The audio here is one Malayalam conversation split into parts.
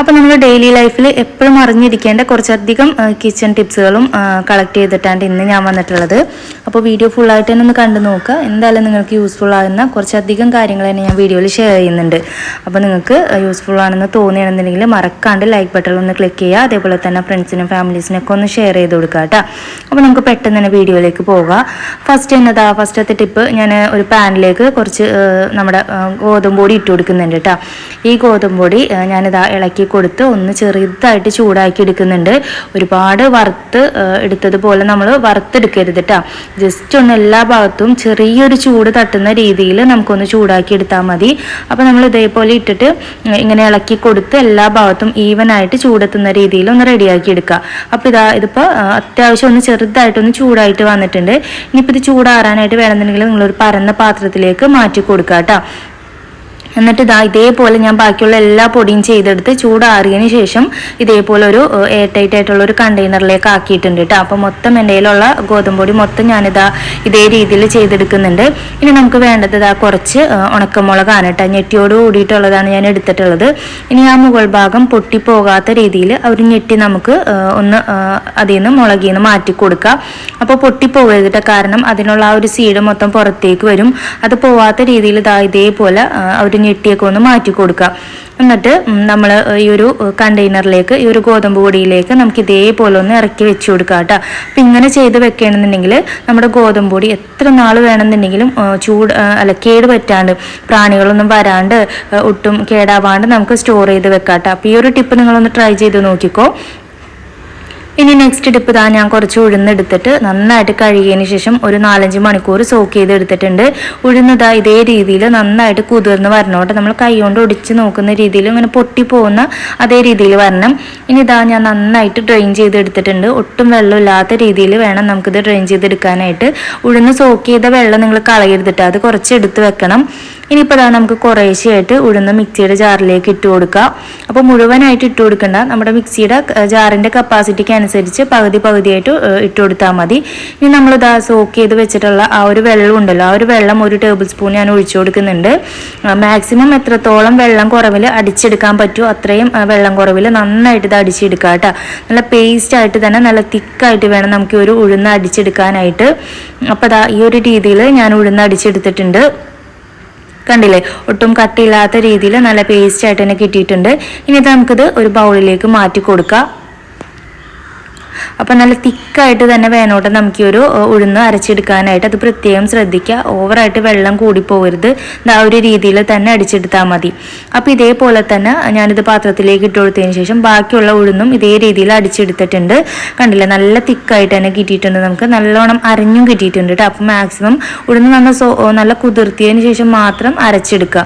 അപ്പോൾ നമ്മൾ ഡെയിലി ലൈഫിൽ എപ്പോഴും അറിഞ്ഞിരിക്കേണ്ട കുറച്ചധികം കിച്ചൺ ടിപ്സുകളും കളക്ട് ചെയ്തിട്ടാണ് ഇന്ന് ഞാൻ വന്നിട്ടുള്ളത്. അപ്പോൾ വീഡിയോ ഫുള്ളായിട്ട് തന്നെ ഒന്ന് കണ്ടു നോക്കുക. എന്തായാലും നിങ്ങൾക്ക് യൂസ്ഫുൾ ആകുന്ന കുറച്ചധികം കാര്യങ്ങൾ തന്നെ ഞാൻ വീഡിയോയിൽ ഷെയർ ചെയ്യുന്നുണ്ട്. അപ്പോൾ നിങ്ങൾക്ക് യൂസ്ഫുൾ ആണെന്ന് തോന്നുകയാണെന്നുണ്ടെങ്കിൽ മറക്കാണ്ട് ലൈക്ക് ബട്ടൺ ഒന്ന് ക്ലിക്ക് ചെയ്യുക. അതേപോലെ തന്നെ ഫ്രണ്ട്സിനും ഫാമിലീസിനൊക്കെ ഒന്ന് ഷെയർ ചെയ്ത് കൊടുക്കുക കേട്ടോ. അപ്പോൾ നമുക്ക് പെട്ടെന്ന് തന്നെ വീഡിയോയിലേക്ക് പോകാം. ഫസ്റ്റ് എന്നതാ? ഫസ്റ്റത്തെ ടിപ്പ് ഞാൻ ഒരു പാനിലേക്ക് കുറച്ച് നമ്മുടെ ഗോതമ്പൊടി ഗോതമ്പ് പൊടി ഇട്ട് കൊടുക്കുന്നുണ്ട് കേട്ടോ. ഈ ഗോതമ്പൊടി ഞാനിതാ ഇളക്കി കൊടുത്ത് ഒന്ന് ചെറുതായിട്ട് ചൂടാക്കി എടുക്കുന്നുണ്ട്. ഒരുപാട് വറുത്ത് എടുത്തതുപോലെ നമ്മൾ വറുത്തെടുക്കരുത് കേട്ടോ ജസ്റ്റ് ഒന്ന് എല്ലാ ഭാഗത്തും ചെറിയൊരു ചൂട് തട്ടുന്ന രീതിയിൽ നമുക്കൊന്ന് ചൂടാക്കി എടുത്താൽ മതി. അപ്പോൾ നമ്മൾ ഇതേപോലെ ഇട്ടിട്ട് ഇങ്ങനെ ഇളക്കി കൊടുത്ത് എല്ലാ ഭാഗത്തും ഈവൻ ആയിട്ട് ചൂടെത്തുന്ന രീതിയിൽ ഒന്ന് റെഡിയാക്കി എടുക്കുക അപ്പോൾ ഇതാ ഇതിപ്പോൾ അത്യാവശ്യം ഒന്ന് ചെറുതായിട്ടൊന്ന് ചൂടായിട്ട് വന്നിട്ടുണ്ട്. ഇനിയിപ്പോൾ ഇത് ചൂടാറാനായിട്ട് വേണമെന്നുണ്ടെങ്കിൽ നിങ്ങളൊരു പരന്ന പാത്രത്തിലേക്ക് മാറ്റി കൊടുക്കുക കേട്ടോ എന്നിട്ട് ഇതാ ഇതേപോലെ ഞാൻ ബാക്കിയുള്ള എല്ലാ പൊടിയും ചെയ്തെടുത്ത് ചൂടാറിയതിന് ശേഷം ഇതേപോലെ ഒരു എയർ ടൈറ്റ് ആയിട്ടുള്ള ഒരു കണ്ടെയ്നറിലേക്ക് ആക്കിയിട്ടുണ്ട് കേട്ടോ അപ്പോൾ മൊത്തം എന്റെ കയ്യിലുള്ള ഗോതമ്പ് പൊടി മൊത്തം ഞാനിതാ ഇതേ രീതിയിൽ ചെയ്തെടുക്കുന്നുണ്ട്. ഇനി നമുക്ക് വേണ്ടത് ഇതാ കുറച്ച് ഉണക്കമുളകാണ് കേട്ടോ ഞെട്ടിയോട് കൂടിയിട്ടുള്ളതാണ് ഞാൻ എടുത്തിട്ടുള്ളത്. ഇനി ആ മുകൾ ഭാഗം പൊട്ടിപ്പോകാത്ത രീതിയിൽ ഒരു ഞെട്ടി നമുക്ക് ഒന്ന് അതിൽ നിന്ന് മുളകിൽ നിന്ന് മാറ്റി കൊടുക്കുക അപ്പോൾ പൊട്ടിപ്പോകരുത് ട്ടോ. കാരണം അതിനുള്ള ആ ഒരു സീഡ് മൊത്തം പുറത്തേക്ക് വരും. അത് പോവാത്ത രീതിയിൽ ഇതാ ഇതേപോലെ ആ, ഞെട്ടിയൊക്കെ ഒന്ന് മാറ്റി കൊടുക്കുക. എന്നിട്ട് നമ്മൾ ഈ ഒരു കണ്ടെയ്നറിലേക്ക് ഈ ഒരു ഗോതമ്പ് പൊടിയിലേക്ക് നമുക്ക് ഇതേപോലെ ഒന്ന് ഇറക്കി വെച്ച് കൊടുക്കുക കേട്ടോ. അപ്പം ഇങ്ങനെ ചെയ്ത് വെക്കുകയാണെന്നുണ്ടെങ്കിൽ നമ്മുടെ ഗോതമ്പ് പൊടി എത്ര നാൾ വേണമെന്നുണ്ടെങ്കിലും ചൂട് അല്ല കേട് പറ്റാണ്ട് പ്രാണികളൊന്നും വരാണ്ട് ഒട്ടും കേടാവാണ്ട് നമുക്ക് സ്റ്റോർ ചെയ്ത് വെക്കാം കേട്ടോ. അപ്പോൾ ഈ ഒരു ടിപ്പ് നിങ്ങളൊന്ന് ട്രൈ ചെയ്ത് നോക്കിക്കോ. ഇനി നെക്സ്റ്റ് ടിപ്പ് താ ഞാൻ കുറച്ച് ഉഴുന്നെടുത്തിട്ട് നന്നായിട്ട് കഴുകിയതിന് ശേഷം ഒരു നാലഞ്ച് മണിക്കൂർ സോക്ക് ചെയ്ത് എടുത്തിട്ടുണ്ട്. ഉഴുന്നതാ ഇതേ രീതിയിൽ നന്നായിട്ട് കുതിർന്ന് വരണോട്ടെ. നമ്മൾ കൈ കൊണ്ട് ഒടിച്ച് നോക്കുന്ന രീതിയിൽ ഇങ്ങനെ പൊട്ടി പോകുന്ന അതേ രീതിയിൽ വരണം. ഇനി ഇതാ ഞാൻ നന്നായിട്ട് ഡ്രെയിൻ ചെയ്ത് എടുത്തിട്ടുണ്ട്. ഒട്ടും വെള്ളമില്ലാത്ത രീതിയിൽ വേണം നമുക്കിത് ഡ്രെയിൻ ചെയ്തെടുക്കാനായിട്ട്. ഉഴുന്ന് സോക്ക് ചെയ്ത വെള്ളം നിങ്ങൾ കളയരുതിട്ട് അത് കുറച്ച് എടുത്ത് വെക്കണം. ഇനിയിപ്പോൾ അതാ നമുക്ക് കുറേശ്ശെയായിട്ട് ഉഴുന്ന മിക്സിയുടെ ജാറിലേക്ക് ഇട്ട് കൊടുക്കുക അപ്പോൾ മുഴുവനായിട്ട് ഇട്ട് കൊടുക്കേണ്ട. നമ്മുടെ മിക്സിയുടെ ജാറിന്റെ കപ്പാസിറ്റിക്ക് അനുസരിച്ച് പകുതി പകുതിയായിട്ട് ഇട്ട് കൊടുത്താൽ മതി. ഇനി നമ്മളിതാ സോക്ക് ചെയ്ത് വെച്ചിട്ടുള്ള ആ ഒരു വെള്ളം ഉണ്ടല്ലോ ആ ഒരു വെള്ളം ഒരു ടേബിൾ സ്പൂൺ ഞാൻ ഒഴിച്ചു കൊടുക്കുന്നുണ്ട്. മാക്സിമം എത്രത്തോളം വെള്ളം കുറവിൽ അടിച്ചെടുക്കാൻ പറ്റുമോ അത്രയും വെള്ളം കുറവിൽ നന്നായിട്ട് ഇത് അടിച്ചെടുക്കുക കേട്ടോ. നല്ല പേസ്റ്റ് ആയിട്ട് തന്നെ നല്ല തിക്കായിട്ട് വേണം നമുക്ക് ഒരു ഉഴുന്ന് അടിച്ചെടുക്കാനായിട്ട്. അപ്പോൾ ഈ ഒരു രീതിയിൽ ഞാൻ ഉഴുന്ന് അടിച്ചെടുത്തിട്ടുണ്ട്. കണ്ടില്ലേ? ഒട്ടും കട്ടിയില്ലാത്ത രീതിയിൽ നല്ല പേസ്റ്റ് ആയിട്ട് തന്നെ കിട്ടിയിട്ടുണ്ട്. ഇനി നമുക്കിത് ഒരു ബൗളിലേക്ക് മാറ്റി കൊടുക്കാം. അപ്പം നല്ല തിക്കായിട്ട് തന്നെ വേനോട്ടം നമുക്ക് ഈ ഒരു ഉഴുന്ന് അരച്ചെടുക്കാനായിട്ട് അത് പ്രത്യേകം ശ്രദ്ധിക്കുക. ഓവറായിട്ട് വെള്ളം കൂടി പോകരുത് ആ ഒരു രീതിയിൽ തന്നെ അടിച്ചെടുത്താൽ മതി. അപ്പോൾ ഇതേപോലെ തന്നെ ഞാനിത് പാത്രത്തിലേക്ക് ഇട്ട് കൊടുത്തതിന് ശേഷം ബാക്കിയുള്ള ഉഴുന്നും ഇതേ രീതിയിൽ അടിച്ചെടുത്തിട്ടുണ്ട്. കണ്ടില്ലേ? നല്ല തിക്കായിട്ട് തന്നെ കിട്ടിയിട്ടുണ്ട് നമുക്ക്. നല്ലോണം അരഞ്ഞും കിട്ടിയിട്ടുണ്ട് കേട്ടോ അപ്പോൾ മാക്സിമം ഉഴുന്ന് നല്ല സോ നല്ല കുതിർത്തിയതിന് ശേഷം മാത്രം അരച്ചെടുക്കുക.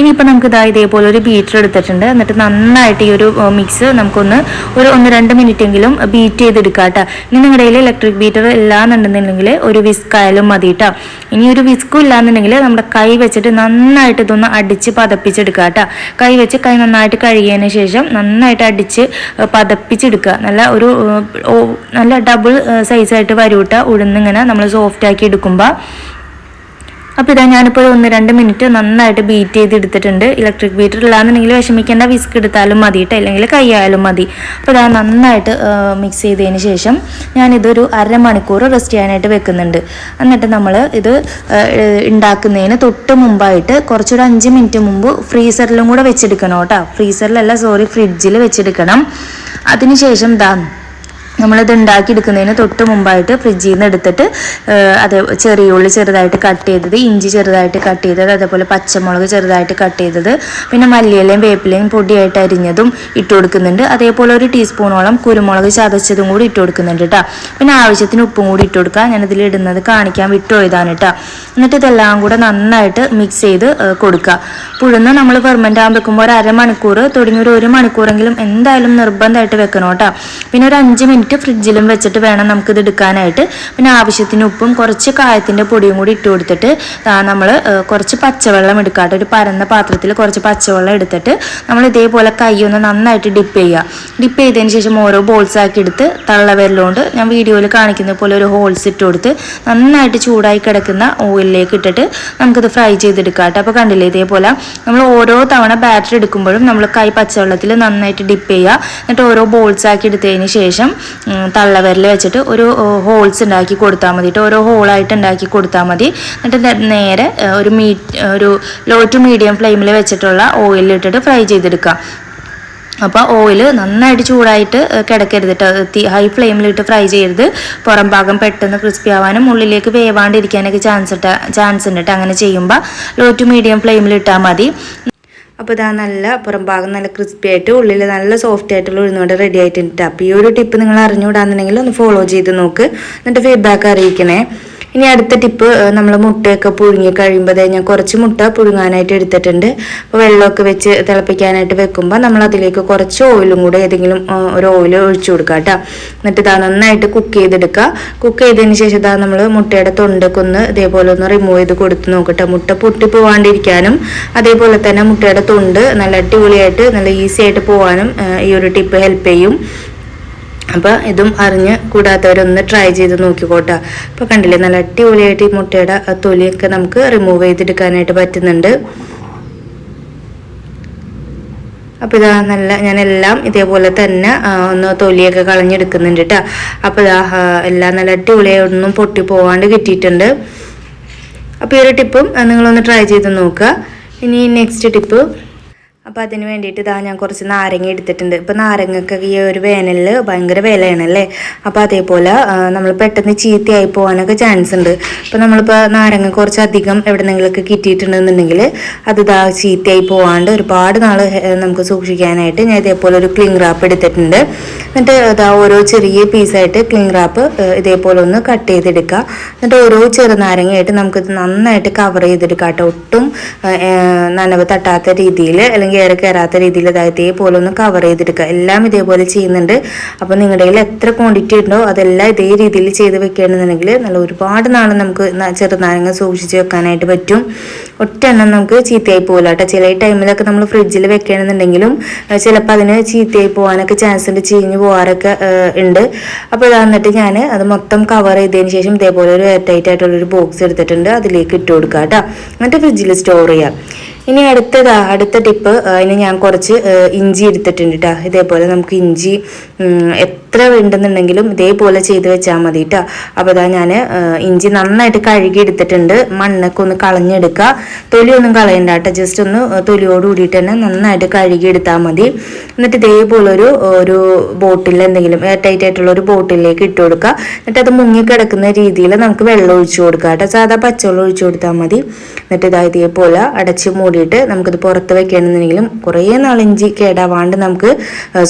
ഇനിയിപ്പോൾ നമുക്ക് ഇതാ ഇതേപോലെ ഒരു ബീറ്റർ എടുത്തിട്ടുണ്ട്. എന്നിട്ട് നന്നായിട്ട് ഈ ഒരു മിക്സ് നമുക്കൊന്ന് ഒരു ഒന്ന് രണ്ട് മിനിറ്റ് എങ്കിലും ബീറ്റ് ചെയ്തെടുക്കുക. കേട്ടോ. ഇനി നിങ്ങളുടെ കയ്യിൽ ഇലക്ട്രിക് ബീറ്റർ ഇല്ലാന്നുണ്ടെന്നുണ്ടെങ്കിൽ ഒരു വിസ്ക് ആയാലും മതി കേട്ടോ ഇനി ഒരു വിസ്കും ഇല്ലാന്നുണ്ടെങ്കിൽ നമ്മുടെ കൈ വെച്ചിട്ട് നന്നായിട്ട് ഇതൊന്ന് അടിച്ച് പതപ്പിച്ചെടുക്കുക കേട്ടോ. കൈ വെച്ച് കൈ നന്നായിട്ട് കഴുകിയതിന് ശേഷം നന്നായിട്ട് അടിച്ച് പതപ്പിച്ചെടുക്കുക. നല്ല ഒരു നല്ല ഡബിൾ സൈസായിട്ട് വരൂട്ട. ഉഴുന്നിങ്ങനെ നമ്മൾ സോഫ്റ്റ് ആക്കി എടുക്കുമ്പോൾ അപ്പോൾ ഇതാ ഞാനിപ്പോൾ ഒന്ന് രണ്ട് മിനിറ്റ് നന്നായിട്ട് ബീറ്റ് ചെയ്ത് എടുത്തിട്ടുണ്ട് ഇലക്ട്രിക് ബീറ്റർ ഇല്ലാന്നുണ്ടെങ്കിൽ വിഷമിക്കേണ്ട വിസ്ക് എടുത്താലും മതി കേട്ടോ അല്ലെങ്കിൽ കൈയായാലും മതി. അപ്പോൾ ഇതാ നന്നായിട്ട് മിക്സ് ചെയ്തതിന് ശേഷം ഞാനിതൊരു അരമണിക്കൂർ റെസ്റ്റ് ചെയ്യാനായിട്ട് വെക്കുന്നുണ്ട്. എന്നിട്ട് നമ്മൾ ഇത് ഉണ്ടാക്കുന്നതിന് തൊട്ട് മുമ്പായിട്ട് കുറച്ചൊരു അഞ്ച് മിനിറ്റ് മുമ്പ് ഫ്രീസറിലും കൂടെ വെച്ചെടുക്കണം കേട്ടോ. ഫ്രീസറിലല്ല സോറി ഫ്രിഡ്ജിൽ വെച്ചെടുക്കണം. അതിനുശേഷം ദാ നമ്മളിത് ഉണ്ടാക്കിയെടുക്കുന്നതിന് തൊട്ട് മുമ്പായിട്ട് ഫ്രിഡ്ജിൽ നിന്ന് എടുത്തിട്ട് അത് ചെറിയ ഉള്ളി ചെറുതായിട്ട് കട്ട് ചെയ്തത് ഇഞ്ചി ചെറുതായിട്ട് കട്ട് ചെയ്തത് അതേപോലെ പച്ചമുളക് ചെറുതായിട്ട് കട്ട് ചെയ്തത് പിന്നെ മല്ലിയിലയും വേപ്പിലയും പൊടിയായിട്ട് അരിഞ്ഞതും ഇട്ട് കൊടുക്കുന്നുണ്ട്. അതേപോലെ ഒരു ടീസ്പൂണോളം കുരുമുളക് ചതച്ചതും കൂടി ഇട്ട് കൊടുക്കുന്നുണ്ട് കേട്ടോ പിന്നെ ആവശ്യത്തിന് ഉപ്പും കൂടി ഇട്ട് കൊടുക്കുക. ഞാനിതിൽ ഇടുന്നത് കാണിക്കാൻ വിട്ടുപോയതാണ് കേട്ടോ എന്നിട്ട് ഇതെല്ലാം കൂടെ നന്നായിട്ട് മിക്സ് ചെയ്ത് കൊടുക്കുക. പുഴുന്ന് നമ്മൾ ഫെർമെന്റ് ആകാൻ വെക്കുമ്പോൾ ഒരു അരമണിക്കൂർ തുടങ്ങി ഒരു ഒരു മണിക്കൂറെങ്കിലും എന്തായാലും നിർബന്ധമായിട്ട് വെക്കണം കേട്ടോ പിന്നെ ഒരു അഞ്ച് മിനിറ്റ് മിനിറ്റ് ഫ്രിഡ്ജിലും വെച്ചിട്ട് വേണം നമുക്കിത് എടുക്കാനായിട്ട്. പിന്നെ ആവശ്യത്തിന് ഉപ്പും കുറച്ച് കായത്തിന്റെ പൊടിയും കൂടി ഇട്ട് കൊടുത്തിട്ട് നമ്മൾ കുറച്ച് പച്ചവെള്ളം എടുക്കാട്ടെ. ഒരു പരന്ന പാത്രത്തിൽ കുറച്ച് പച്ചവെള്ളം എടുത്തിട്ട് നമ്മൾ ഇതേപോലെ കൈ ഒന്ന് നന്നായിട്ട് ഡിപ്പ് ചെയ്യുക. ഡിപ്പ് ചെയ്തതിന് ശേഷം ഓരോ ബോൾസ് ആക്കി എടുത്ത് തള്ളവരലുകൊണ്ട് ഞാൻ വീഡിയോയിൽ കാണിക്കുന്ന പോലെ ഒരു ഹോൾസ് ഇട്ട് കൊടുത്ത് നന്നായിട്ട് ചൂടായി കിടക്കുന്ന ഓയിലിലേക്ക് ഇട്ടിട്ട് നമുക്കിത് ഫ്രൈ ചെയ്തെടുക്കാട്ടെ. അപ്പോൾ കണ്ടില്ലേ ഇതേപോലെ നമ്മൾ ഓരോ തവണ ബാറ്ററി എടുക്കുമ്പോഴും നമ്മൾ കൈ പച്ചവെള്ളത്തിൽ നന്നായിട്ട് ഡിപ്പ് ചെയ്യുക. എന്നിട്ട് ഓരോ ബോൾസ് ആക്കി എടുത്തതിന് ശേഷം തള്ളവിരൽ വെച്ചിട്ട് ഒരു ഹോൾസ് ഉണ്ടാക്കി കൊടുത്താൽ മതി. ഓരോ ഹോളായിട്ട് ഉണ്ടാക്കി കൊടുത്താൽ മതി. എന്നിട്ട് നേരെ ഒരു മീ ഒരു ലോ ടു മീഡിയം ഫ്ലെയിമിൽ വെച്ചിട്ടുള്ള ഓയിലിൽ ഇട്ടിട്ട് ഫ്രൈ ചെയ്തെടുക്കുക അപ്പോൾ ഓയിൽ നന്നായിട്ട് ചൂടായിട്ട് കിടക്കരുത് കേട്ടോ ഹൈ ഫ്ലെയിമിലിട്ട് ഫ്രൈ ചെയ്യരുത്. പുറം ഭാഗം പെട്ടെന്ന് ക്രിസ്പി ആവാനും ഉള്ളിലേക്ക് വേവാണ്ടിരിക്കാനൊക്കെ ചാൻസ് ഇട്ട ചാൻസ് ഉണ്ട് അങ്ങനെ ചെയ്യുമ്പോൾ ലോ ടു മീഡിയം ഫ്ലെയിമിൽ ഇട്ടാൽ മതി. അപ്പോൾ ഇതാ നല്ല പുറം ഭാഗം നല്ല ക്രിസ്പി ആയിട്ട് ഉള്ളിൽ നല്ല സോഫ്റ്റ് ആയിട്ടുള്ള ഉഴുന്നുകൊണ്ട് റെഡി ആയിട്ടുണ്ട് അപ്പോൾ ഈ ഒരു ടിപ്പ് നിങ്ങൾ അറിഞ്ഞുകൂടാന്നുണ്ടെങ്കിൽ ഒന്ന് ഫോളോ ചെയ്ത് നോക്ക്. എന്നിട്ട് ഫീഡ്ബാക്ക് അറിയിക്കണേ. ഇനി അടുത്ത ടിപ്പ് നമ്മൾ മുട്ടയൊക്കെ പുഴുങ്ങി കഴിയുമ്പോൾ ഞാൻ കുറച്ച് മുട്ട പുഴുങ്ങാനായിട്ട് എടുത്തിട്ടുണ്ട്. അപ്പോൾ വെള്ളമൊക്കെ വെച്ച് തിളപ്പിക്കാനായിട്ട് വെക്കുമ്പോൾ നമ്മൾ അതിലേക്ക് കുറച്ച് ഓയിലും കൂടെ ഏതെങ്കിലും ഒരു ഓയിൽ ഒഴിച്ചു കൊടുക്കുക കേട്ടോ എന്നിട്ട് ഇതാ നന്നായിട്ട് കുക്ക് ചെയ്തെടുക്കുക കുക്ക് ചെയ്തതിന് ശേഷം ഇതാ നമ്മൾ മുട്ടയുടെ തൊണ്ടൊക്കെ ഒന്ന് ഇതേപോലെ ഒന്ന് റിമൂവ് ചെയ്ത് കൊടുത്ത് നോക്കട്ടെ മുട്ട പൊട്ടി പോവാണ്ടിരിക്കാനും അതേപോലെ തന്നെ മുട്ടയുടെ തൊണ്ട് നല്ല അടിപൊളിയായിട്ട് നല്ല ഈസി ആയിട്ട് പോകാനും ഈ ഒരു ടിപ്പ് ഹെൽപ്പ് ചെയ്യും. അപ്പോൾ ഇതും അറിഞ്ഞ് കൂടാത്തവരൊന്ന് ട്രൈ ചെയ്ത് നോക്കിക്കോട്ടെ. അപ്പോൾ കണ്ടില്ലേ നല്ല അടിപൊളിയായിട്ട് ഈ മുട്ടയുടെ തൊലിയൊക്കെ നമുക്ക് റിമൂവ് ചെയ്തെടുക്കാനായിട്ട് പറ്റുന്നുണ്ട്. അപ്പോൾ ഇതാ നല്ല ഞാനെല്ലാം ഇതേപോലെ തന്നെ ഒന്ന് തൊലിയൊക്കെ കളഞ്ഞെടുക്കുന്നുണ്ട് കേട്ടോ അപ്പോൾ ഇതാ എല്ലാം നല്ല അടിപൊളിയായി ഒന്നും പൊട്ടി പോവാണ്ട് കിട്ടിയിട്ടുണ്ട്. അപ്പോൾ ഈ ഒരു ടിപ്പും നിങ്ങളൊന്ന് ട്രൈ ചെയ്ത് നോക്കുക. ഇനി നെക്സ്റ്റ് ടിപ്പ് അപ്പോൾ അതിന് വേണ്ടിയിട്ട് ഇതാ ഞാൻ കുറച്ച് നാരങ്ങ എടുത്തിട്ടുണ്ട്. ഇപ്പോൾ നാരങ്ങക്കൊക്കെ ഈ ഒരു വേനലിൽ ഭയങ്കര വിലയാണല്ലേ? അപ്പോൾ അതേപോലെ നമ്മൾ പെട്ടെന്ന് ചീത്തയായി പോകാനൊക്കെ ചാൻസ് ഉണ്ട്. അപ്പോൾ നമ്മളിപ്പോൾ നാരങ്ങ കുറച്ച് അധികം എവിടെന്നെങ്കിലൊക്കെ കിട്ടിയിട്ടുണ്ടെന്നുണ്ടെങ്കിൽ അത് ഇതാ ചീത്തയായി പോകാണ്ട് ഒരുപാട് നാൾ നമുക്ക് സൂക്ഷിക്കാനായിട്ട് ഞാൻ ഇതേപോലെ ഒരു ക്ലിങ് റാപ്പ് എടുത്തിട്ടുണ്ട്. എന്നിട്ട് ഇതാ ഓരോ ചെറിയ പീസായിട്ട് ക്ലിങ് റാപ്പ് ഇതേപോലെ ഒന്ന് കട്ട് ചെയ്തെടുക്കുക. എന്നിട്ട് ഓരോ ചെറുനാരങ്ങയായിട്ട് നമുക്കിത് നന്നായിട്ട് കവർ ചെയ്തെടുക്കാം കേട്ടോ. ഒട്ടും നനവ് തട്ടാത്ത രീതിയിൽ അല്ലെങ്കിൽ എയർ കയറാത്ത രീതിയിൽ ഇതാ ഇതേപോലെ ഒന്ന് കവർ ചെയ്തെടുക്കുക എല്ലാം ഇതേപോലെ ചെയ്യുന്നുണ്ട്. അപ്പോൾ നിങ്ങളുടെ കയ്യിൽ എത്ര ക്വാണ്ടിറ്റി ഉണ്ടോ അതെല്ലാം ഇതേ രീതിയിൽ ചെയ്ത് വെക്കുകയാണെന്നുണ്ടെങ്കിൽ നല്ല ഒരുപാട് നാൾ നമുക്ക് ചെറുനാരങ്ങ സൂക്ഷിച്ച് വെക്കാനായിട്ട് പറ്റും. ഒറ്റ എണ്ണം നമുക്ക് ചീത്തയായി പോകില്ല കേട്ടോ. ചില ടൈമിലൊക്കെ നമ്മൾ ഫ്രിഡ്ജിൽ വെക്കുകയാണെന്നുണ്ടെങ്കിലും ചിലപ്പോൾ അതിന് ചീത്തയായി പോകാനൊക്കെ ചാൻസ് ഉണ്ട് ചീഞ്ഞ് പോകാറൊക്കെ ഉണ്ട്. അപ്പോൾ ഇതാന്നിട്ട് ഞാൻ അത് മൊത്തം കവർ ചെയ്തതിന് ശേഷം ഇതേപോലെ ഒരു എയർ ടൈറ്റ് ആയിട്ടുള്ളൊരു ബോക്സ് എടുത്തിട്ടുണ്ട്. അതിലേക്ക് ഇട്ട് കൊടുക്കുക കേട്ടോ. എന്നിട്ട് ഫ്രിഡ്ജിൽ സ്റ്റോർ ചെയ്യാം. ഇനി അടുത്തതാ അടുത്ത ടിപ്പ് അതിന് ഞാൻ കുറച്ച് ഇഞ്ചി എടുത്തിട്ടുണ്ട് കേട്ടോ ഇതേപോലെ നമുക്ക് ഇഞ്ചി എത്ര വേണ്ടെന്നുണ്ടെങ്കിലും ഇതേപോലെ ചെയ്ത് വെച്ചാൽ മതി കേട്ടോ അപ്പോൾ ഇതാ ഞാൻ ഇഞ്ചി നന്നായിട്ട് കഴുകി എടുത്തിട്ടുണ്ട്. മണ്ണൊക്കെ ഒന്ന് കളഞ്ഞെടുക്കുക തൊലിയൊന്നും കളയണ്ട കേട്ടോ ജസ്റ്റ് ഒന്ന് തൊലിയോട് കൂടിയിട്ട് തന്നെ നന്നായിട്ട് കഴുകി എടുത്താൽ മതി. എന്നിട്ട് ഇതേപോലെ ഒരു ഒരു ബോട്ടിൽ എന്തെങ്കിലും ടൈറ്റ് ആയിട്ടുള്ള ഒരു ബോട്ടിലേക്ക് ഇട്ട് കൊടുക്കുക എന്നിട്ട് അത് മുങ്ങി കിടക്കുന്ന രീതിയിൽ നമുക്ക് വെള്ളം ഒഴിച്ചു കൊടുക്കുക കേട്ടോ സാധാ പച്ചവെള്ളം ഒഴിച്ചു കൊടുത്താൽ മതി. എന്നിട്ട് ഇതാ ഇതേപോലെ അടച്ച് മൂടിയിട്ട് നമുക്കിത് പുറത്ത് വെക്കണമെന്നുണ്ടെങ്കിലും കുറേ നാളിഞ്ചി കേടാവാണ്ട് നമുക്ക്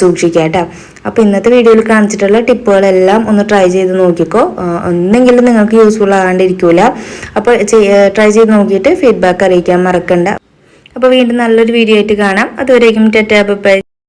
സൂക്ഷിക്കാം കേട്ടോ. അപ്പോൾ ഇന്നത്തെ വീഡിയോയിൽ കാണിച്ചിട്ടുള്ള ടിപ്പുകളെല്ലാം ഒന്ന് ട്രൈ ചെയ്ത് നോക്കിക്കോ. ഒന്നെങ്കിലും നിങ്ങൾക്ക് യൂസ്ഫുൾ ആകാണ്ടിരിക്കൂല. അപ്പോൾ ട്രൈ ചെയ്ത് നോക്കിയിട്ട് ഫീഡ്ബാക്ക് അറിയിക്കാൻ മറക്കണ്ട. അപ്പോൾ വീണ്ടും നല്ലൊരു വീഡിയോ ആയിട്ട് കാണാം. അതുവരേക്കും ടെറ്റാ ബൈ